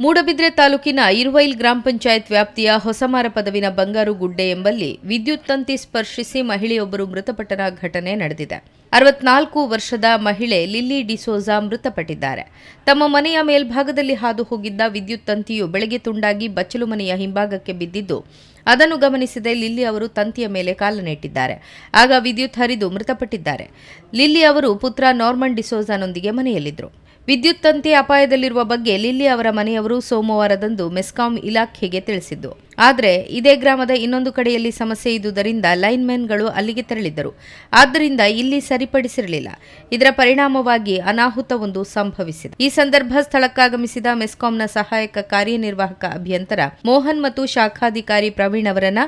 ಮೂಡಬಿದ್ರೆ ತಾಲೂಕಿನ ಇರುವೈಲ್ ಗ್ರಾಮ ಪಂಚಾಯತ್ ವ್ಯಾಪ್ತಿಯ ಹೊಸಮಾರ ಪದವಿನ ಬಂಗಾರು ಗುಡ್ಡೆ ಎಂಬಲ್ಲಿ ವಿದ್ಯುತ್ ತಂತಿ ಸ್ಪರ್ಶಿಸಿ ಮಹಿಳೆಯೊಬ್ಬರು ಮೃತಪಟ್ಟನ ಘಟನೆ ನಡೆದಿದೆ. ಅರವತ್ನಾಲ್ಕು ವರ್ಷದ ಮಹಿಳೆ ಲಿಲ್ಲಿ ಡಿಸೋಜಾ ಮೃತಪಟ್ಟಿದ್ದಾರೆ. ತಮ್ಮ ಮನೆಯ ಮೇಲ್ಭಾಗದಲ್ಲಿ ಹಾದು ಹೋಗಿದ್ದ ವಿದ್ಯುತ್ ತಂತಿಯು ಬೆಳಗ್ಗೆ ತುಂಡಾಗಿ ಬಚ್ಚಲು ಮನೆಯ ಹಿಂಭಾಗಕ್ಕೆ ಬಿದ್ದಿದ್ದು, ಅದನ್ನು ಗಮನಿಸಿದ ಲಿಲ್ಲಿ ಅವರು ತಂತಿಯ ಮೇಲೆ ಕಾಲನ್ನಿಟ್ಟಿದ್ದಾರೆ. ಆಗ ವಿದ್ಯುತ್ ಹರಿದು ಮೃತಪಟ್ಟಿದ್ದಾರೆ. ಲಿಲ್ಲಿ ಅವರು ಪುತ್ರ ನಾರ್ಮನ್ ಡಿಸೋಜಾನೊಂದಿಗೆ ಮನೆಯಲ್ಲಿದ್ದರು. ವಿದ್ಯುತ್ ತಂತಿ ಅಪಾಯದಲ್ಲಿರುವ ಬಗ್ಗೆ ಲಿಲ್ಲಿ ಅವರ ಮನೆಯವರು ಸೋಮವಾರದಂದು ಮೆಸ್ಕಾಂ ಇಲಾಖೆಗೆ ತಿಳಿಸಿದ್ದು. ಆದರೆ, ಇದೇ ಗ್ರಾಮದ ಇನ್ನೊಂದು ಕಡೆಯಲ್ಲಿ ಸಮಸ್ಯೆ ಇದ್ದುದರಿಂದ ಲೈನ್ಮ್ಯಾನ್ಗಳು ಅಲ್ಲಿಗೆ ತೆರಳಿದ್ದರು. ಆದ್ದರಿಂದ ಇಲ್ಲಿ ಸರಿಪಡಿಸಿರಲಿಲ್ಲ ಇದರ ಪರಿಣಾಮವಾಗಿ ಅನಾಹುತವೊಂದು ಸಂಭವಿಸಿದೆ. ಈ ಸಂದರ್ಭ ಸ್ಥಳಕ್ಕಾಗಮಿಸಿದ ಮೆಸ್ಕಾಂನ ಸಹಾಯಕ ಕಾರ್ಯನಿರ್ವಾಹಕ ಅಭಿಯಂತರ ಮೋಹನ್ ಮತ್ತು ಶಾಖಾಧಿಕಾರಿ ಪ್ರವೀಣ್ ಅವರನ್ನ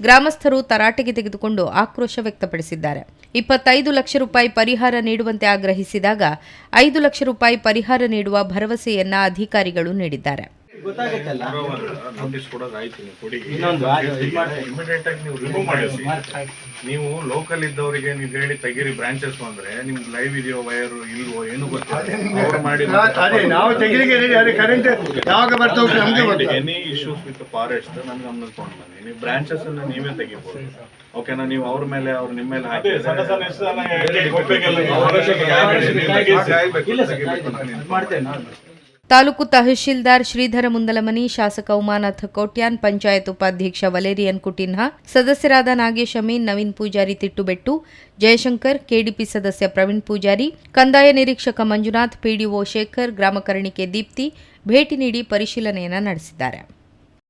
ಗ್ರಾಮಸ್ಥರು ತರಾಟೆಗೆ ತೆಗೆದುಕೊಂಡು ಆಕ್ರೋಶ ವ್ಯಕ್ತಪಡಿಸಿದ್ದಾರೆ. ಇಪ್ಪತ್ತೈದು ಲಕ್ಷ ರೂಪಾಯಿ ಪರಿಹಾರ ನೀಡುವಂತೆ ಆಗ್ರಹಿಸಿದಾಗ ಐದು ಲಕ್ಷ ರೂಪಾಯಿ ಪರಿಹಾರ ನೀಡುವ ಭರವಸೆಯನ್ನ ಅಧಿಕಾರಿಗಳು ನೀಡಿದ್ದಾರೆ. ಗೊತ್ತಾಗುತ್ತಲ್ಲ ನೋಟಿಸ್ ಕೊಡೋದು ಆಯ್ತು ನೀವು ಕೊಡಿ. ಇನ್ನೊಂದು. ಇಮಿಡಿಯೇಟ್ ಆಗಿ ನೀವು ರಿಮೂವ್ ಮಾಡಿಸಿ. ನೀವು ಲೋಕಲ್ ಇದ್ದವರಿಗೆ ನೀವು ಹೇಳಿ ತೆಗೀರಿ ಬ್ರಾಂಚಸ್ ಅಂದ್ರೆ ನಿಮ್ಗೆ ಲೈವ್ ಇದೆಯೋ ವೈರ್ ಇಲ್ವೋ ಏನು ಗೊತ್ತಿಲ್ಲ. ಎನಿ ಇಶ್ಯೂಸ್ ವಿತ್ ಫಾರೆಸ್ಟ್ ನನ್ನ ಗಮನಕ್ಕೆ ಬನ್ನಿ. ನೀವು ಬ್ರಾಂಚಸ್ ಅನ್ನ ನೀವೇ ತೆಗಿಬಹುದು ಓಕೆನಾ ನೀವು ಅವ್ರ ಮೇಲೆ ಅವ್ರ ನಿಮ್ಮ ಮೇಲೆ ಹಾಕಿ ಮಾಡ್ತೇನೆ ತಾಲೂಕು ತಹಶೀಲ್ದಾರ್ ಶ್ರೀಧರ ಮುಂದಲಮನಿ, ಶಾಸಕ ಉಮಾನಾಥ ಕೋಟ್ಯಾನ್, ಪಂಚಾಯತ್ ಉಪಾಧ್ಯಕ್ಷ ವಲೇರಿಯನ್ ಕುಟಿನ್ಹಾ, ಸದಸ್ಯರಾದ ನಾಗೇಶ್ ಅಮೀನ್, ನವೀನ್ ಪೂಜಾರಿ ತಿಟ್ಟುಬೆಟ್ಟು, ಜಯಶಂಕರ್, ಕೆಡಿಪಿ ಸದಸ್ಯ ಪ್ರವೀಣ್ ಪೂಜಾರಿ, ಕಂದಾಯ ನಿರೀಕ್ಷಕ ಮಂಜುನಾಥ್, ಪಿಡಿಒ ಶೇಖರ್ ಗ್ರಾಮಕರಣಿಕೆ ದೀಪ್ತಿ ಭೇಟಿ ನೀಡಿ ಪರಿಶೀಲನೆಯನ್ನ ನಡೆಸಿದ್ದಾರೆ.